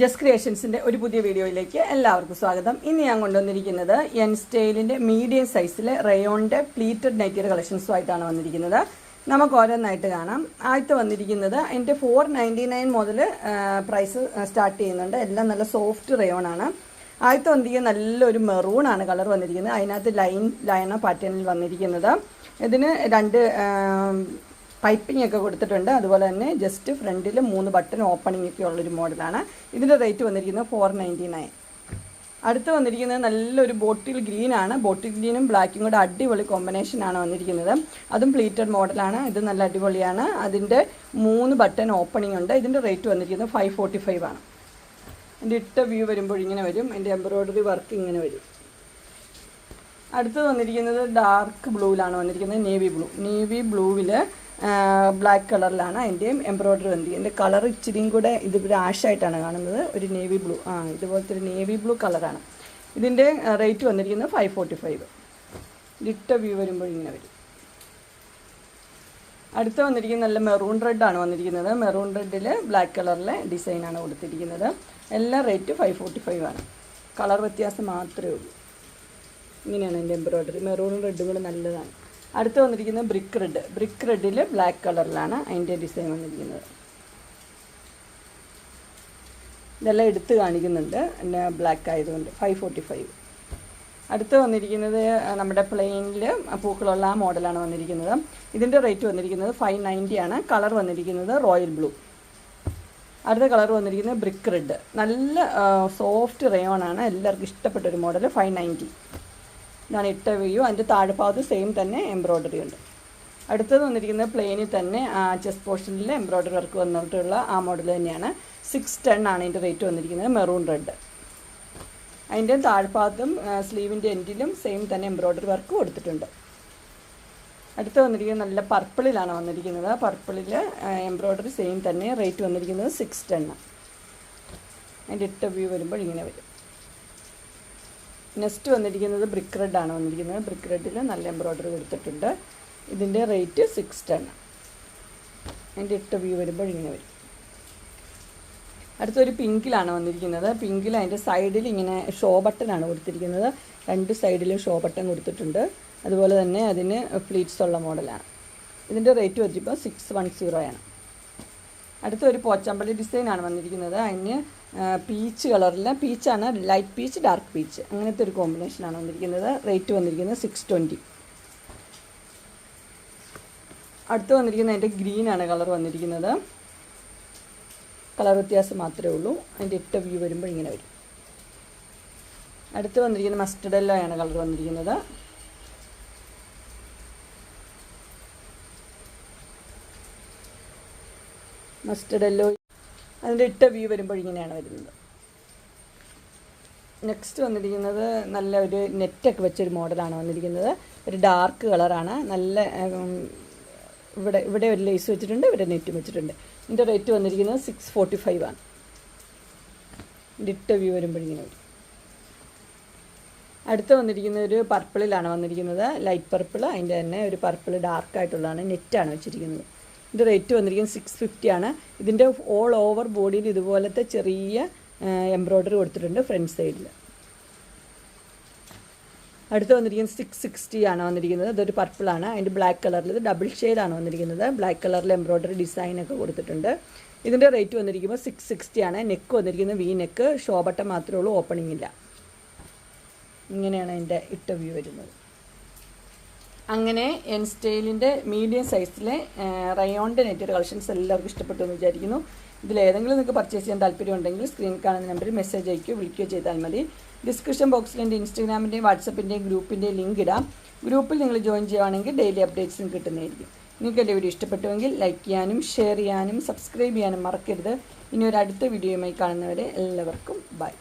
Just ക്രിയേഷൻസിന്റെ ഒരു പുതിയ വീഡിയോയിലേക്ക് എല്ലാവർക്കും സ്വാഗതം. ഇന്ന് ഞാൻ കൊണ്ടുവന്നിരിക്കുന്നത് എൻ സ്റ്റൈലിന്റെ മീഡിയം സൈസിലെ റയോണിന്റെ പ്ലീറ്റഡ് നൈറ്റിയുടെ കളക്ഷൻസുമായിട്ടാണ് വന്നിരിക്കുന്നത്. നമുക്ക് ഓരോന്നായിട്ട് കാണാം. ആദ്യത്തെ വന്നിരിക്കുന്നത് അതിന്റെ ഫോർ നയന്റി നയൻ മുതൽ പ്രൈസ് സ്റ്റാർട്ട് ചെയ്യുന്നുണ്ട്. എല്ലാം നല്ല സോഫ്റ്റ് റയോൺ ആണ്. ആദ്യത്തെ വന്നിരിക്കുന്നത് നല്ലൊരു മെറൂൺ ആണ് കളർ വന്നിരിക്കുന്നത്. അതിനകത്ത് ലൈൻ ലൈന പാറ്റേണിൽ വന്നിരിക്കുന്നത്. ഇതിന് രണ്ട് പൈപ്പിംഗ് ഒക്കെ കൊടുത്തിട്ടുണ്ട്. അതുപോലെ തന്നെ ജസ്റ്റ് ഫ്രണ്ടിൽ മൂന്ന് ബട്ടൺ ഓപ്പണിംഗ് ഒക്കെ ഉള്ളൊരു മോഡലാണ്. ഇതിന്റെ റേറ്റ് വന്നിരിക്കുന്നത് ഫോർ നയന്റി നയൻ അടുത്ത് വന്നിരിക്കുന്നത് നല്ലൊരു ബോട്ടിൽ ആണ്. ബോട്ടിൽ ഗ്രീനും ബ്ലാക്കും കൂടെ അടിപൊളി കോമ്പിനേഷൻ ആണ് വന്നിരിക്കുന്നത്. അതും പ്ലീറ്റഡ് മോഡലാണ്. ഇത് നല്ല അടിപൊളിയാണ്. അതിന്റെ മൂന്ന് ബട്ടൺ ഓപ്പണിംഗ് ഉണ്ട്. ഇതിന്റെ റേറ്റ് വന്നിരിക്കുന്നത് ഫൈവ് ഫോർട്ടി ഫൈവ് ആണ്. എന്റെ ഇട്ട വ്യൂ വരുമ്പോൾ ഇങ്ങനെ വരും. എന്റെ എംബ്രോയ്ഡറി വർക്ക് ഇങ്ങനെ വരും. അടുത്തത് വന്നിരിക്കുന്നത് ഡാർക്ക് ബ്ലൂവിലാണ് വന്നിരിക്കുന്നത് നേവി ബ്ലൂ നേവി ബ്ലൂവിൽ ബ്ലാക്ക് കളറിലാണ് അതിന്റെയും എംബ്രോയ്ഡറി വന്തി എന്റെ കളർ ഇച്ചിരിയും കൂടെ ഇത് ഒരു ആഷായിട്ടാണ് കാണുന്നത്. ഒരു നേവി ബ്ലൂ ആ ഇതുപോലത്തെ ഒരു നേവി ബ്ലൂ കളറാണ് ഇതിന്റെ റേറ്റ് വന്നിരിക്കുന്നത് ഫൈവ് ഫോർട്ടി ഫൈവ് ഇട്ട വ്യൂ വരുമ്പോൾ ഇങ്ങനെ വരും. അടുത്ത വന്നിരിക്കുന്നത് നല്ല മെറൂൺ റെഡ് ആണ് വന്നിരിക്കുന്നത്. മെറൂൺ റെഡിൽ ബ്ലാക്ക് കളറിലെ ഡിസൈനാണ് കൊടുത്തിരിക്കുന്നത്. എല്ലാ റേറ്റ് ഫൈവ് ഫോർട്ടി ഫൈവ് ആണ്. കളർ വ്യത്യാസം മാത്രമേ ഉള്ളൂ. ഇങ്ങനെയാണ് എന്റെ എംബ്രോയ്ഡറി മെറൂണും റെഡും കൂടെ നല്ലതാണ്. അടുത്ത് വന്നിരിക്കുന്നത് ബ്രിക്ക് റെഡ് ബ്രിക്ക് റെഡിൽ ബ്ലാക്ക് കളറിലാണ് അതിന്റെ ഡിസൈൻ വന്നിരിക്കുന്നത്. ഇതെല്ലാം എടുത്ത് കാണിക്കുന്നുണ്ട്. പിന്നെ ബ്ലാക്ക് ആയതുകൊണ്ട് ഫൈവ് ഫോർട്ടി ഫൈവ് അടുത്ത് വന്നിരിക്കുന്നത് നമ്മുടെ പ്ലെയിനിൽ പൂക്കളുള്ള ആ മോഡലാണ് വന്നിരിക്കുന്നത്. ഇതിന്റെ റേറ്റ് വന്നിരിക്കുന്നത് ഫൈവ് നയന്റി ആണ്. കളർ വന്നിരിക്കുന്നത് റോയൽ ബ്ലൂ അടുത്ത കളർ വന്നിരിക്കുന്നത് ബ്രിക്ക് റെഡ് നല്ല സോഫ്റ്റ് റയോൺ ആണ്. എല്ലാവർക്കും ഇഷ്ടപ്പെട്ട ഒരു മോഡൽ ഫൈവ് നയന്റി ഇതാണ് ഇട്ട വ്യൂ അതിന്റെ താഴെഭാഗത്ത് സെയിം തന്നെ എംബ്രോയ്ഡറി ഉണ്ട്. അടുത്തത് വന്നിരിക്കുന്നത് പ്ലെയിനിൽ തന്നെ ചെസ്റ്റ് പോർഷനിൽ എംബ്രോയ്ഡറി വർക്ക് വന്നിട്ടുള്ള ആ മോഡൽ തന്നെയാണ്. സിക്സ് ടെൺ ആണ് ഇതിന്റെ റേറ്റ് വന്നിരിക്കുന്നത് മെറൂൺ റെഡ് അതിന്റെ താഴ്ഭാഗത്തും സ്ലീവിന്റെ എൻഡിലും സെയിം തന്നെ എംബ്രോയ്ഡറി വർക്ക് കൊടുത്തിട്ടുണ്ട്. അടുത്ത് വന്നിരിക്കുന്നത് നല്ല പർപ്പിളിലാണ് വന്നിരിക്കുന്നത്. പർപ്പിളിൽ എംബ്രോയ്ഡറി സെയിം തന്നെ റേറ്റ് വന്നിരിക്കുന്നത് സിക്സ് ടെൻ അതിന്റെ ഇട്ട വ്യൂ വരുമ്പോൾ ഇങ്ങനെ വരും. നെക്സ്റ്റ് വന്നിരിക്കുന്നത് ബ്രിക്ക് റെഡ് ആണ് വന്നിരിക്കുന്നത്. ബ്രിക്ക് റെഡിൽ നല്ല എംബ്രോയ്ഡറി കൊടുത്തിട്ടുണ്ട്. ഇതിന്റെ റേറ്റ് സിക്സ് ടെൻ അതിന്റെ എട്ട് വ്യൂ വരുമ്പോൾ ഇങ്ങനെ വരും. അടുത്തൊരു പിങ്കിലാണ് വന്നിരിക്കുന്നത്. പിങ്കിൽ അതിന്റെ സൈഡിൽ ഇങ്ങനെ ഷോ ബട്ടനാണ് കൊടുത്തിരിക്കുന്നത്. രണ്ട് സൈഡിലും ഷോ ബട്ടൺ കൊടുത്തിട്ടുണ്ട്. അതുപോലെ തന്നെ അതിന് ഫ്ലീറ്റ്സ് ഉള്ള മോഡലാണ് ഇതിന്റെ റേറ്റ് വെച്ചിപ്പോൾ സിക്സ് വൺ സീറോ ആണ്. അടുത്തൊരു പോച്ചമ്പള്ളി ഡിസൈനാണ് വന്നിരിക്കുന്നത്. അതിന് പീച്ച് കളറിൽ. പീച്ചാണ് ലൈറ്റ് പീച്ച് ഡാർക്ക് പീച്ച് അങ്ങനത്തെ ഒരു കോമ്പിനേഷനാണ് വന്നിരിക്കുന്നത്. റേറ്റ് വന്നിരിക്കുന്നത് സിക്സ് ട്വന്റി അടുത്ത് വന്നിരിക്കുന്നത് അതിന്റെ ഗ്രീനാണ് കളർ വന്നിരിക്കുന്നത്. കളർ വ്യത്യാസം മാത്രമേ ഉള്ളൂ. അതിന്റെ ഇട്ട വ്യൂ വരുമ്പോൾ ഇങ്ങനെ വരും. അടുത്ത് വന്നിരിക്കുന്നത് ആണ് കളർ വന്നിരിക്കുന്നത്. മസ്റ്റർഡ് യെല്ലോ അതിന്റെ ഇട്ട വ്യൂ വരുമ്പോൾ ഇങ്ങനെയാണ് വരുന്നത്. നെക്സ്റ്റ് വന്നിരിക്കുന്നത് നല്ല ഒരു നെറ്റൊക്കെ വെച്ചൊരു മോഡലാണ് വന്നിരിക്കുന്നത്. ഒരു ഡാർക്ക് കളറാണ് നല്ല ഇവിടെ ഇവിടെ ഒരു ലേസ് വെച്ചിട്ടുണ്ട് ഇവിടെ നെറ്റും വെച്ചിട്ടുണ്ട്. ഇതിന്റെ റേറ്റ് വന്നിരിക്കുന്നത് സിക്സ് ഫോർട്ടി ഫൈവ് ആണ് ഇട്ട വ്യൂ വരുമ്പോൾ ഇങ്ങനെ വരും. അടുത്ത് വന്നിരിക്കുന്ന ഒരു പർപ്പിളിലാണ് വന്നിരിക്കുന്നത്. ലൈറ്റ് പർപ്പിൾ അതിന്റെ തന്നെ ഒരു പർപ്പിൾ ഡാർക്കായിട്ടുള്ളതാണ് നെറ്റാണ് വെച്ചിരിക്കുന്നത്. ഇതിന്റെ റേറ്റ് വന്നിരിക്കുന്നത് സിക്സ് ഫിഫ്റ്റി ആണ്. ഇതിന്റെ ഓൾ ഓവർ ബോഡിയിൽ ഇതുപോലത്തെ ചെറിയ എംബ്രോയ്ഡറി കൊടുത്തിട്ടുണ്ട് ഫ്രണ്ട് സൈഡിൽ അടുത്ത് വന്നിരിക്കുന്നത് സിക്സ് സിക്സ്റ്റി ആണ് വന്നിരിക്കുന്നത്. ഇതൊരു പർപ്പിളാണ് അതിന്റെ ബ്ലാക്ക് കളറിൽ ഇത് ഡബിൾ ഷെയ്ഡാണ് വന്നിരിക്കുന്നത്. ബ്ലാക്ക് കളറിൽ എംബ്രോയ്ഡറി ഡിസൈനൊക്കെ കൊടുത്തിട്ടുണ്ട്. ഇതിന്റെ റേറ്റ് വന്നിരിക്കുമ്പോൾ സിക്സ് സിക്സ്റ്റി ആണ്. നെക്ക് വന്നിരിക്കുന്നത് വി നെക്ക് ഷോബട്ട മാത്രമേ ഉള്ളൂ. ഓപ്പണിംഗ് ഇല്ല. ഇങ്ങനെയാണ് അതിന്റെ ഇട്ട വ്യൂ വരുന്നത്. അങ്ങനെ എൻ സ്റ്റൈലിന്റെ മീഡിയം സൈസിലെ റയോണിന്റെ നെറ്റ് കളക്ഷൻസ് എല്ലാവർക്കും ഇഷ്ടപ്പെട്ടു എന്ന് വിചാരിക്കുന്നു. ഇതിലേതെങ്കിലും നിങ്ങൾക്ക് പർച്ചേസ് ചെയ്യാൻ താല്പര്യം ഉണ്ടെങ്കിൽ സ്ക്രീനിൽ കാണുന്ന നമ്പറിൽ മെസ്സേജ് അയക്കുകയോ വിളിക്കുകയോ ചെയ്താൽ മതി. ഡിസ്ക്രിപ്ഷൻ ബോക്സിൽ എന്റെ ഇൻസ്റ്റാഗ്രാമിന്റെയും വാട്സപ്പിന്റെയും ഗ്രൂപ്പിന്റെയും ലിങ്ക് ഇടാം. ഗ്രൂപ്പിൽ നിങ്ങൾ ജോയിൻ ചെയ്യുകയാണെങ്കിൽ ഡെയിലി അപ്ഡേറ്റ്സും കിട്ടുന്നതായിരിക്കും. നിങ്ങൾക്ക് എന്റെ വീഡിയോ ഇഷ്ടപ്പെട്ടുവെങ്കിൽ ലൈക്ക് ചെയ്യാനും ഷെയർ ചെയ്യാനും സബ്സ്ക്രൈബ് ചെയ്യാനും മറക്കരുത്. ഇനി ഒരു അടുത്ത വീഡിയോയുമായി കാണുന്നവരെ എല്ലാവർക്കും ബൈ